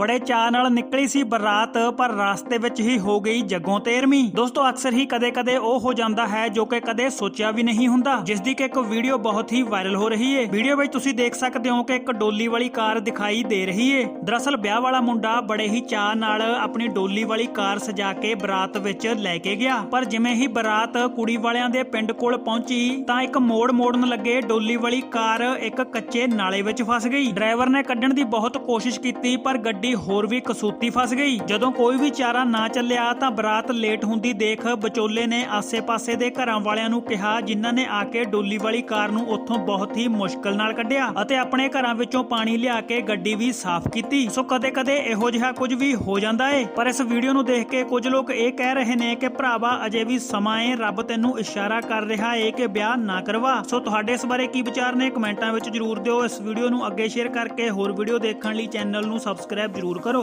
ਬੜੇ ਚਾਅ ਨਾਲ ਨਿਕਲੀ ਸੀ ਬਰਾਤ, ਪਰ ਰਸਤੇ ਵਿੱਚ ਹੀ ਹੋ ਗਈ ਜੱਗੋਂ ਤੇਰਵੀਂ। ਦੋਸਤੋ, ਅਕਸਰ ਹੀ ਕਦੇ-ਕਦੇ ਉਹ ਹੋ ਜਾਂਦਾ ਹੈ ਜੋ ਕਿ ਕਦੇ ਸੋਚਿਆ ਵੀ ਨਹੀਂ ਹੁੰਦਾ, ਜਿਸ ਦੀ ਕਿ ਇੱਕ ਵੀਡੀਓ ਬਹੁਤ ਹੀ ਵਾਇਰਲ ਹੋ ਰਹੀ ਹੈ ਵੀਡੀਓ ਵਿੱਚ ਤੁਸੀਂ ਦੇਖ ਸਕਦੇ ਹੋ ਕਿ ਇੱਕ ਡੋਲੀ ਵਾਲੀ ਕਾਰ ਦਿਖਾਈ ਦੇ ਰਹੀ ਹੈ ਦਰਅਸਲ, ਵਿਆਹ ਵਾਲਾ ਮੁੰਡਾ ਬੜੇ ਹੀ ਚਾਅ ਨਾਲ ਆਪਣੀ ਡੋਲੀ ਵਾਲੀ ਕਾਰ ਸਜਾ ਕੇ ਬਰਾਤ ਵਿੱਚ ਲੈ ਕੇ ਗਿਆ। ਪਰ ਜਿਵੇਂ ਹੀ ਬਰਾਤ ਕੁੜੀ ਵਾਲਿਆਂ ਦੇ ਪਿੰਡ ਕੋਲ ਪਹੁੰਚੀ, ਤਾਂ ਇੱਕ ਮੋੜ ਮੋੜਨ ਲੱਗੇ ਡੋਲੀ ਵਾਲੀ ਕਾਰ ਇੱਕ ਕੱਚੇ ਨਾਲੇ ਵਿੱਚ ਫਸ ਗਈ। ਡਰਾਈਵਰ ਨੇ ਕੱਢਣ ਦੀ ਬਹੁਤ ਕੋਸ਼ਿਸ਼ ਕੀਤੀ, ਪਰ ਗੱਡੀ ਹੋਰ ਵੀ ਕਸੂਤੀ ਫਸ ਗਈ। ਜਦੋਂ ਕੋਈ ਵੀ ਚਾਰਾ ਨਾ ਚੱਲਿਆ ਤਾਂ ਬਰਾਤ ਲੇਟ ਹੁੰਦੀ ਦੇਖ ਵਿਚੋਲੇ ਨੇ ਆਸੇ-ਪਾਸੇ ਦੇ ਘਰਾਂ ਵਾਲਿਆਂ ਨੂੰ ਕਿਹਾ, ਜਿਨ੍ਹਾਂ ਨੇ ਆ ਕੇ ਡੋਲੀ ਵਾਲੀ ਕਾਰ ਨੂੰ ਉੱਥੋਂ ਬਹੁਤ ਹੀ ਮੁਸ਼ਕਲ ਨਾਲ ਕੱਢਿਆ ਅਤੇ ਆਪਣੇ ਘਰਾਂ ਵਿੱਚੋਂ ਪਾਣੀ ਲਿਆ ਕੇ ਗੱਡੀ ਵੀ ਸਾਫ਼ ਕੀਤੀ। ਸੋ ਕਦੇ-ਕਦੇ ਇਹੋ ਜਿਹਾ ਕੁਝ ਵੀ ਹੋ ਜਾਂਦਾ ਏ। ਪਰ ਇਸ ਵੀਡੀਓ ਨੂੰ ਦੇਖ ਕੇ ਕੁਝ ਲੋਕ ਇਹ ਕਹਿ ਰਹੇ ਨੇ ਕਿ, ਭਰਾਵਾ, ਅਜੇ ਵੀ ਸਮਾਂ ਏ। ਰੱਬ ਤੈਨੂੰ ਇਸ਼ਾਰਾ ਕਰ ਰਿਹਾ ਏ ਕਿ ਵਿਆਹ ਨਾ ਕਰਵਾ। ਸੋ ਤੁਹਾਡੇ ਇਸ ਬਾਰੇ ਕੀ ਵਿਚਾਰ ਨੇ? ਕਮੈਂਟਾਂ ਵਿੱਚ ਜਰੂਰ ਦਿਓ। ਇਸ ਵੀਡੀਓ ਨੂੰ ਅੱਗੇ ਸ਼ੇਅਰ ਕਰਕੇ ਹੋਰ ਵੀਡੀਓ ਦੇਖਣ ਲਈ ਚੈਨਲ ਨੂੰ ਸਬਸਕ੍ਰਾਈਬ ਜਰੂਰ ਕਰੋ।